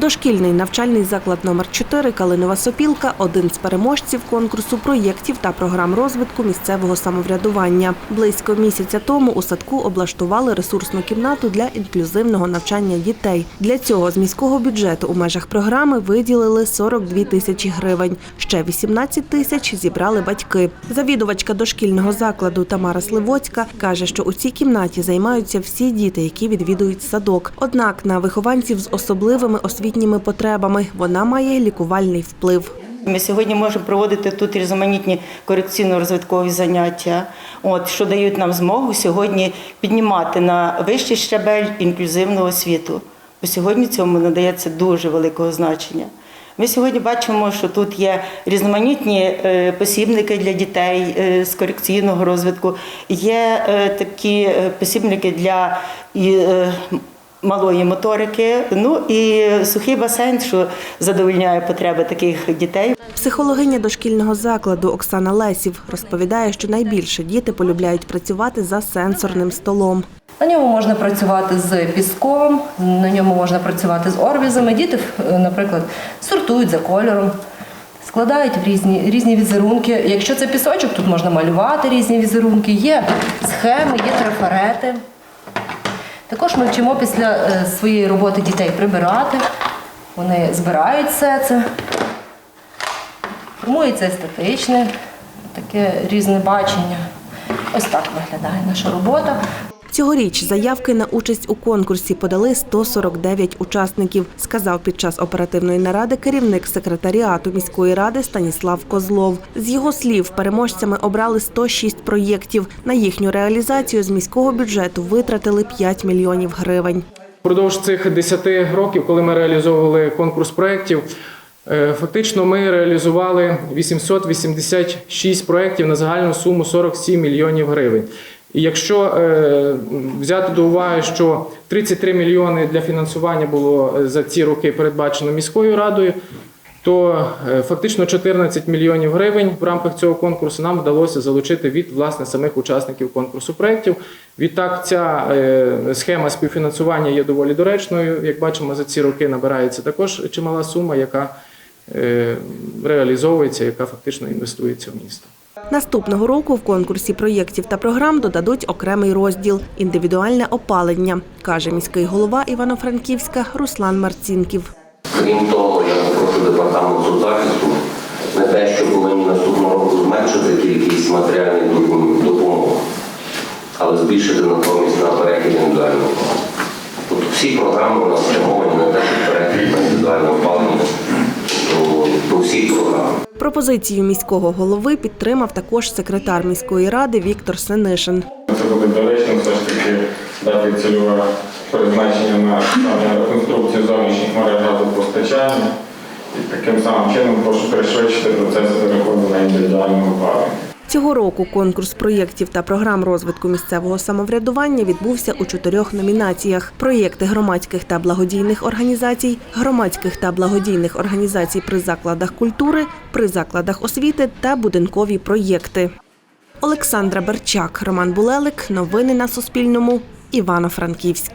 Дошкільний навчальний заклад номер 4 Калинова Сопілка один з переможців конкурсу проєктів та програм розвитку місцевого самоврядування. Близько місяця тому у садку облаштували ресурсну кімнату для інклюзивного навчання дітей. Для цього з міського бюджету у межах програми виділили 42 тисячі гривень. Ще 18 тисяч зібрали батьки. Завідувачка дошкільного закладу Тамара Сливоцька каже, що у цій кімнаті займаються всі діти, які відвідують садок. Однак на вихованців з особливими освітніми потребами вона має лікувальний вплив. Ми сьогодні можемо проводити тут різноманітні корекційно-розвиткові заняття, от, що дають нам змогу сьогодні піднімати на вищий щабель інклюзивну освіту. Бо сьогодні цьому надається дуже великого значення. Ми сьогодні бачимо, що тут є різноманітні е, посібники для дітей е, з корекційного розвитку, є е, такі посібники для малої моторики, ну і сухий басейн, що задовольняє потреби таких дітей. Психологиня дошкільного закладу Оксана Лесів розповідає, що найбільше діти полюбляють працювати за сенсорним столом. На ньому можна працювати з піском, на ньому можна працювати з орбізами. Діти, е, наприклад, сортують за кольором, складають в різні, різні візерунки. Якщо це пісочок, тут можна малювати різні візерунки, є схеми, є трафарети. Також ми вчимо після е, своєї роботи дітей прибирати. Вони збирають все це. Формується естетичне, таке різне бачення. Ось так виглядає наша робота. Цьогоріч заявки на участь у конкурсі подали 149 учасників, сказав під час оперативної наради керівник секретаріату міської ради Станіслав Козлов. З його слів, переможцями обрали 106 проєктів. На їхню реалізацію з міського бюджету витратили 5 мільйонів гривень. Впродовж цих 10 років, коли ми реалізовували конкурс проєктів, е, фактично ми реалізували 886 проєктів на загальну суму 47 мільйонів гривень. І якщо е, взяти до уваги, що 33 мільйони для фінансування було е, за ці роки передбачено міською радою, то е, фактично 14 мільйонів гривень в рамках цього конкурсу нам вдалося залучити від власне самих учасників конкурсу проєктів. Відтак, ця е, схема співфінансування є доволі доречною. Як бачимо, за ці роки набирається також чимала сума, яка е, реалізовується, яка фактично інвестується в місто. Наступного року в конкурсі проєктів та програм додадуть окремий розділ індивідуальне опалення, каже міський голова Івано-Франківська Руслан Марцінків. Крім того, я попрошу департамент соцзахисту не те, що повинні наступного року зменшити кількість матеріальних допомог, але збільшити натомість на перехід індивідуального опалення. Тобто всі програми у нас спрямовані на те, щоб перехід на індивідуальне опалення Пропозицію міського голови підтримав також секретар міської ради Віктор Сенишин. Це буде доречно все ж таки дати цільове призначення на реконструкцію зовнішніх мереж газопостачання і таким самим чином прошу пришвидшити процес переходу на індивідуальну опалення. Цього року конкурс проєктів та програм розвитку місцевого самоврядування відбувся у чотирьох номінаціях: проєкти громадських та благодійних організацій, громадських та благодійних організацій при закладах культури, при закладах освіти та будинкові проєкти. Олександра Берчак, Роман Булелик. Новини на Суспільному. Івано-Франківськ.